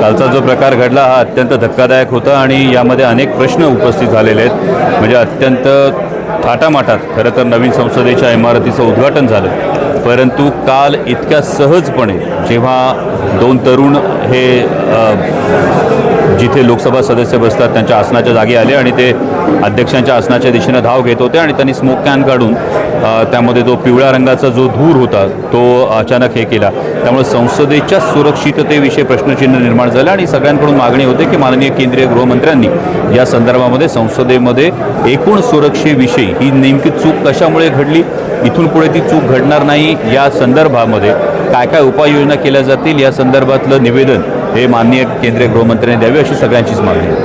कालचा जो प्रकार घडला हा अत्यंत धक्कादायक होता आणि यामध्ये अनेक प्रश्न उपस्थित झालेले आहेत. म्हणजे अत्यंत थाटामाटात खरं तर नवीन संसदेच्या इमारतीचं उद्घाटन झालं. परंतु काल इतक्या सहजपणे जेव्हा दोन तरुण हे जिथे लोकसभा सदस्य बसतात त्यांच्या आसनाच्या जागी आले आणि ते अध्यक्षांच्या आसनाच्या दिशेनं धाव घेत होते आणि त्यांनी स्मोक कॅन काढून त्यामध्ये तो पिवळ्या रंगाचा जो धूर होता तो अचानक हे केला. त्यामुळे संसदेच्या सुरक्षिततेविषयी प्रश्नचिन्ह निर्माण झालं आणि सगळ्यांकडून मागणी होते की माननीय केंद्रीय गृहमंत्र्यांनी या संदर्भामध्ये संसदेमध्ये एकूण सुरक्षेविषयी ही नेमकी चूक कशामुळे घडली इथून पुढे ती चूक घडणार नाही या संदर्भामध्ये काय काय उपाययोजना केल्या जातील या संदर्भातलं निवेदन हे माननीय केंद्रीय गृहमंत्र्यांनी द्यावे अशी सगळ्यांचीच मागणी